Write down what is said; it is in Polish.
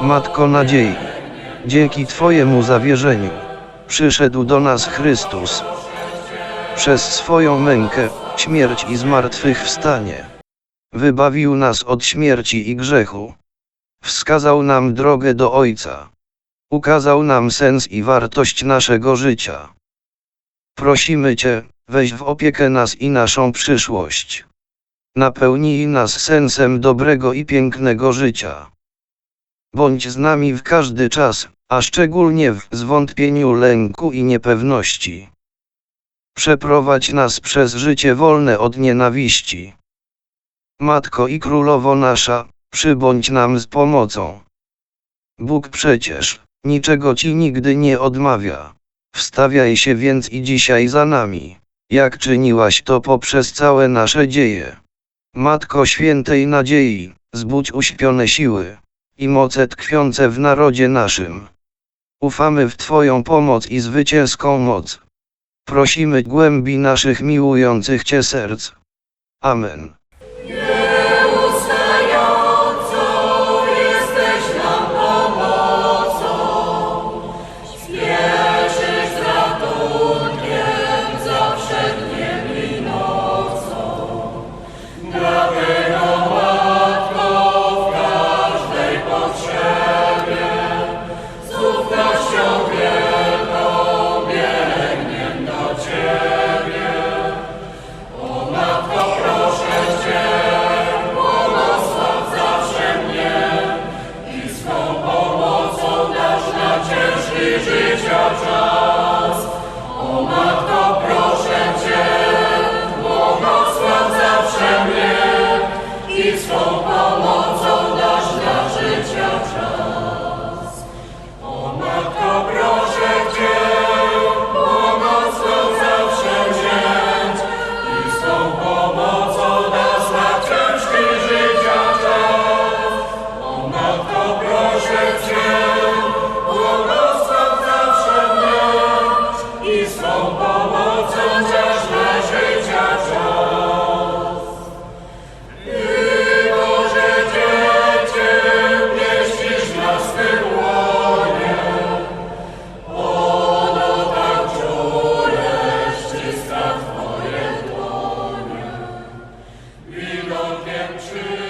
Matko nadziei, dzięki Twojemu zawierzeniu, przyszedł do nas Chrystus. Przez swoją mękę, śmierć i zmartwychwstanie. Wybawił nas od śmierci i grzechu. Wskazał nam drogę do Ojca. Ukazał nam sens i wartość naszego życia. Prosimy Cię, weź w opiekę nas i naszą przyszłość. Napełnij nas sensem dobrego i pięknego życia. Bądź z nami w każdy czas, a szczególnie w zwątpieniu, lęku i niepewności. Przeprowadź nas przez życie wolne od nienawiści. Matko i Królowo nasza, przybądź nam z pomocą. Bóg przecież niczego Ci nigdy nie odmawia. Wstawiaj się więc i dzisiaj za nami, jak czyniłaś to poprzez całe nasze dzieje. Matko Świętej Nadziei, zbudź uśpione siły i moce tkwiące w narodzie naszym. Ufamy w Twoją pomoc i zwycięską moc. Prosimy głębi naszych miłujących Cię serc. Amen. ciężki życia czas. O Matko, true.